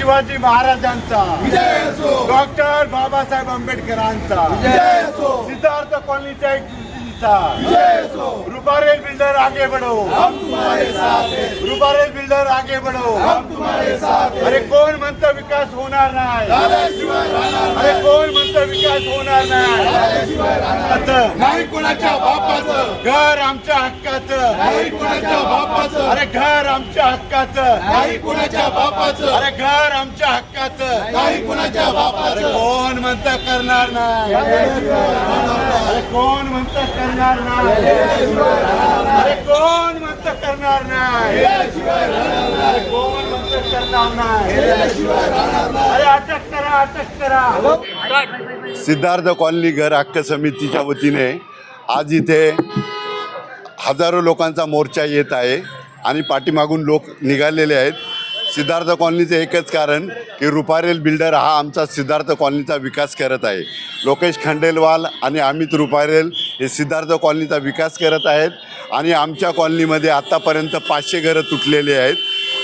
शिवाजी महाराजांचा. डॉक्टर बाबासाहेब आंबेडकरांचा. सिद्धार्थ कॉलनीच्या रुपारेल बिल्डर आगे बढ़ो. रुपारेल बिल्डर आगे बढ़ो. अरे कोण म्हणतं विकास होणार नाही? अरे कोण म्हणतं विकास होणार नाही. नाही कोणाच्या बापाचं. घर आमच्या हक्काचं. नाही कोणाच्या बापाचं. अरे घर आमच्या हक्काचं. नाही कोणाच्या बापाचं. अरे घर आमच्या हक्काचं. नाही कोणाच्या बापाचं. कोण म्हणतं करणार नाही? अरे कोण म्हणतं करणार नाही? अरे कोण म्हणतं करणार नाही? अरे कोण म्हणतं करणार नाही. अरे अटक करा अटक करा. सिद्धार्थ कॉलनी घर हक्क समितीच्या वतीने आज इथे हजारो लोकांचा मोर्चा येत आहे आणि पाठीमागून लोक निघालेले आहेत. सिद्धार्थ कॉलनीचं एकच कारण की रुपारेल बिल्डर हा आमचा सिद्धार्थ कॉलनीचा विकास करत आहे. लोकेश खंडेलवाल आणि अमित रुपारेल हे सिद्धार्थ कॉलनीचा विकास करत आहेत आणि आमच्या कॉलनीमध्ये आत्तापर्यंत पाचशे घरं तुटलेली आहेत.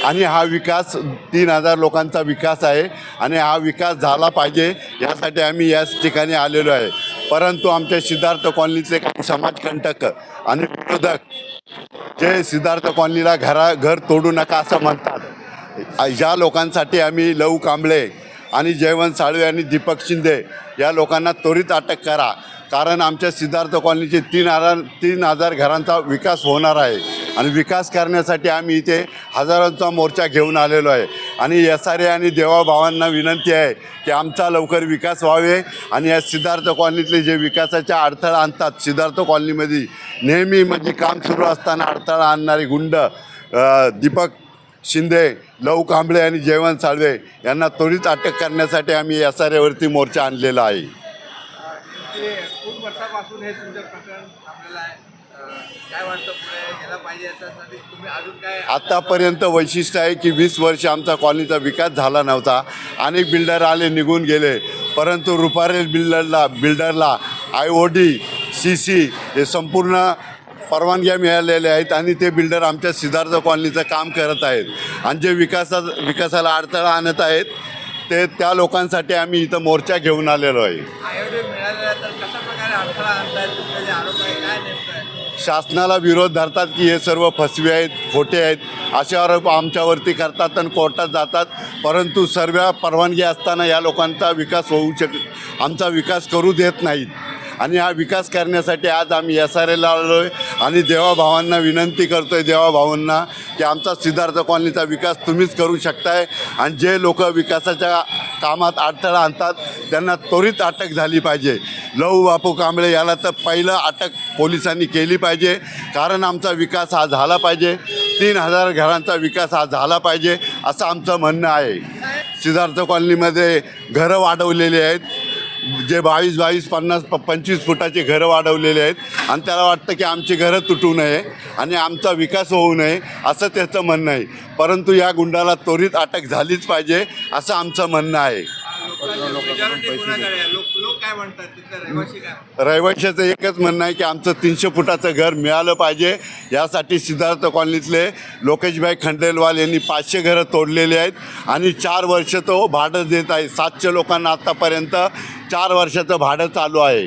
आणि हा विकास तीन हजार लोकांचा विकास आहे आणि हा विकास झाला पाहिजे यासाठी आम्ही याच ठिकाणी आलेलो आहे. परंतु आमच्या सिद्धार्थ कॉलनीचे काही समाजकंटक आणि विरोधक. जे सिद्धार्थ कॉलनीला घरा घर तोडू नका असं म्हणतात. ज्या लोकांसाठी आम्ही लव कांबळे आणि जयवंत साळवे आणि दीपक शिंदे या लोकांना त्वरित अटक करा. कारण आमच्या सिद्धार्थ कॉलनीचे तीन हजार तीन हजार घरांचा विकास होणार आहे. आणि विकास करण्यासाठी आम्ही इथे हजारोंचा मोर्चा घेऊन आलेलो आहे. आणि एस आर ए आणि देवाभावांना विनंती आहे की आमचा लवकर विकास व्हावे आणि या सिद्धार्थ कॉलनीतले जे विकासाच्या अडथळा आणतात सिद्धार्थ कॉलनीमध्ये नेहमी म्हणजे काम सुरू असताना अडथळा आणणारे गुंड दीपक शिंदे लव कांबळे आणि जयवंत साळवे यांना त्वरित अटक करण्यासाठी आम्ही एस आर एवरती मोर्चा आणलेला आहे. काय वाटतं पुढे? गेलं पाहिजे याच्यासाठी तुम्ही अजून काय आत्तापर्यंत वैशिष्ट्य आहे की वीस वर्ष आमचा कॉलनीचा विकास झाला नव्हता. अनेक बिल्डर आले निघून गेले. परंतु रुपारेल बिल्डरला बिल्डरला I O D C C हे संपूर्ण परवानग्या मिळालेल्या आहेत आणि ते बिल्डर आमच्या सिद्धार्थ कॉलनीचं काम करत आहेत. आणि जे विकासा विकासाला अडथळा आणत आहेत ते त्या लोकांसाठी आम्ही इथं मोर्चा घेऊन आलेलो आहे. आयोजन मिळालेलं आहे तर कशा प्रकारे अडथळा आणतायत तुमचे जे आरोप आहे काय नेमकं आहे शासनाला विरोध धरतात की हे सर्व फसवे आहेत खोटे आहेत असे आरोप आमच्यावरती करतात आणि कोर्टात जातात. परंतु सर्व परवानगी असताना या लोकांचा विकास होऊ शक आमचा विकास करू देत नाहीत. आणि हा विकास करण्यासाठी आज आम्ही एस आर एला आलो आहे आणि देवाभावांना विनंती करतो आहे देवाभावांना की आमचा सिद्धार्थ कॉलनीचा विकास तुम्हीच करू शकताय. आणि जे लोक विकासाच्या कामात अडथळा आणतात त्यांना त्वरित अटक झाली पाहिजे. लव बापू कांबळे याला तर पहिलं अटक पोलिसांनी केली पाहिजे. कारण आमचा विकास हा झाला पाहिजे. तीन हजार घरांचा विकास हा झाला पाहिजे असं आमचं म्हणणं आहे. सिद्धार्थ कॉलनीमध्ये घरं वाढवलेली आहेत. जे बावीस बावीस पन्नास प पंचवीस फुटाचे घरं वाढवलेले आहेत. आणि त्याला वाटतं की आमची घरं तुटू नये आणि आमचा विकास होऊ नये असं त्याचं म्हणणं आहे. परंतु या गुंडाला त्वरित अटक झालीच पाहिजे असं आमचं म्हणणं आहे. आहे लोक काय म्हणतात तिथले रहिवासी काय म्हणतात? रहिवाशाचं एकच म्हणणं आहे की आमचं तीनशे फुटाचं घर मिळालं पाहिजे. यासाठी सिद्धार्थ कॉलनीतले लोकेशभाई खंडेलवाल यांनी पाचशे घरं तोडलेली आहेत. आणि चार वर्ष तो भाडं देत आहे. सातशे लोकांना आत्तापर्यंत चार वर्षाचं भाडं चालू आहे.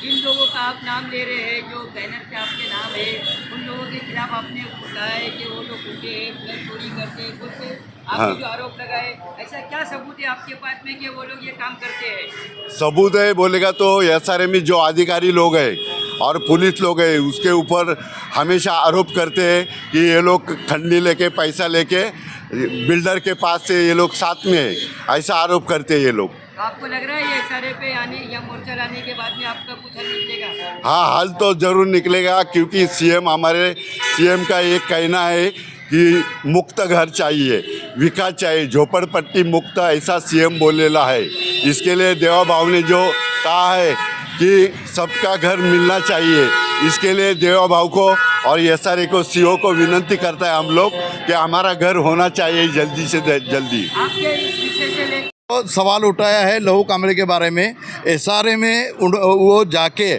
जिन लोगों का आप नाम ले रहे हैं जो बैनर पे आपके नाम है उन लोगों के खिलाफ आपने है कि वो लोग हैं घर चोरी करते हैं कुछ हाँ। आपने जो आरोप लगाए ऐसा क्या सबूत है आपके पास में कि वो लोग ये काम करते हैं? सबूत बोलेगा तो एस आर में जो अधिकारी लोग है और पुलिस लोग है उसके ऊपर हमेशा आरोप करते हैं कि ये लोग खंडी लेके पैसा लेके बिल्डर के पास से ये लोग साथ में है। ऐसा आरोप करते हैं ये लोग। तो आपको लग रहा है ये सारे पे आने या मोर्चा लाने के बाद में आपका कुछ हल निकलेगा? हाँ हल तो ज़रूर निकलेगा क्योंकि सीएम हमारे सीएम का एक कहना है कि मुक्त घर चाहिए। विकास चाहिए झोपड़पट्टी मुक्त ऐसा सीएम बोलेला है इसके लिए देवा भाव ने जो कहा है कि सबका घर मिलना चाहिए. इसके लिए देवा भाव को और एस आर को सीओ को विनंती करता है हम लोग कि हमारा घर होना चाहिए जल्दी से जल्दी। आपके इस विषय से ले तो सवाल उठाया है लहू कमरे के बारे में। एसआरए में वो जाके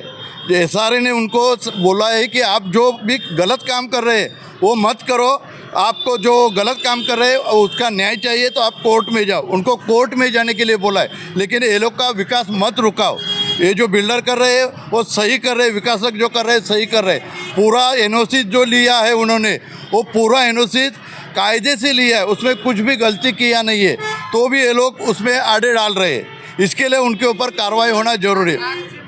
एस ने उनको बोला है कि आप जो भी गलत काम कर रहे हैं, वो मत करो। आपको जो गलत काम कर रहे हैं, उसका न्याय चाहिए तो आप कोर्ट में जाओ। उनको कोर्ट में जाने के लिए बोला है। लेकिन ये लोग का विकास मत रुकाओ। ये जो बिल्डर कर रहे हैं, वो सही कर रहे हैं, विकासक जो कर रहे हैं, सही कर रहे हैं। पूरा एनओसी जो लिया है उन्होंने, वो पूरा एनओसी कायदे से लिया है। उसमें कुछ भी गलती किया नहीं है। तो भी ये लोग उसमें आड़े डाल रहे हैं। इसके लिए उनके ऊपर कार्रवाई होना ज़रूरी है।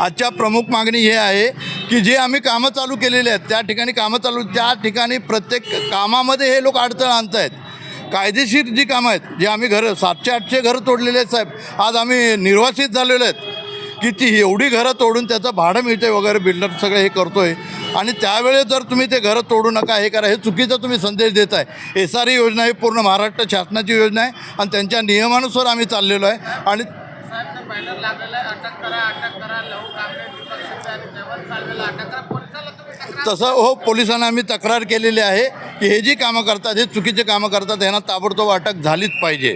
आजच्या प्रमुख मागणी हे आहे की जे आम्ही कामं चालू केलेले आहेत त्या ठिकाणी कामं चालू त्या ठिकाणी प्रत्येक कामामध्ये हे लोक अडचण आणत आहेत कायदेशीर जी कामं आहेत जे आम्ही घरं सातशे आठशे घरं तोडलेले आहेत साहेब आज आम्ही निर्वासित झालेलो आहेत की ती एवढी घरं तोडून त्याचं भाडं मिळते वगैरे बिल्डर सगळं हे करतो आहे आणि त्यावेळेस जर तुम्ही ते घरं तोडू नका हे करा हे चुकीचा तुम्ही संदेश देत आहे एस आर योजना ही पूर्ण महाराष्ट्र शासनाची योजना आहे आणि त्यांच्या नियमानुसार आम्ही चाललेलो आहे. आणि बॅनर लागलेला आहे अटक करा अटक करा लहू कांबळे आणि अटक करा. पोलिसाला तुम्ही तक्रार तसं हो पोलिसांना आम्ही तक्रार केलेली आहे की हे जी कामं करतात हे चुकीचे कामं करतात यांना ताबडतोब अटक झालीच पाहिजे.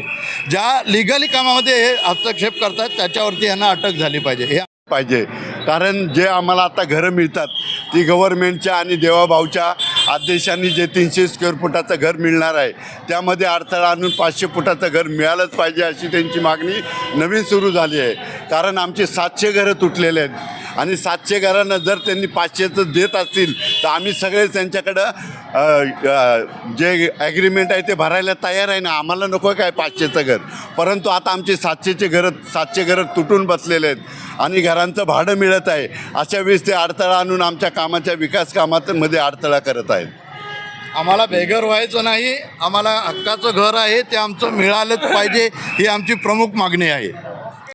ज्या लिगली कामामध्ये हे हस्तक्षेप करतात त्याच्यावरती यांना अटक झाली पाहिजे. हे पाहिजे. कारण जे आम्हाला आता घरं मिळतात ती गव्हर्नमेंटच्या आणि देवाभाऊच्या आदेशांनी जे तीनशे स्क्वेअर फुटाचं घर मिळणार आहे त्यामध्ये अडथळा आणून पाचशे फुटाचं घर मिळालंच पाहिजे अशी त्यांची मागणी नवीन सुरू झाली आहे. कारण आमचे सातशे घरं तुटलेले आहेत. आणि सातशे घरांना जर त्यांनी पाचशेचं देत असतील तर आम्ही सगळे त्यांच्याकडं जे ॲग्रीमेंट आहे ते भरायला तयार आहे ना. आम्हाला नको काय पाचशेचं घर. परंतु आता आमचे सातशेचे घरं सातशे घरं तुटून बसलेले आहेत आणि घरांचं भाडं मिळत आहे. अशा वेळेस ते अडथळा आणून आमच्या कामाच्या विकास कामामध्ये अडथळा करत आहेत. आम्हाला बेघर व्हायचं नाही. आम्हाला हक्काचं घर आहे ते आमचं मिळालंच पाहिजे ही आमची प्रमुख मागणी आहे.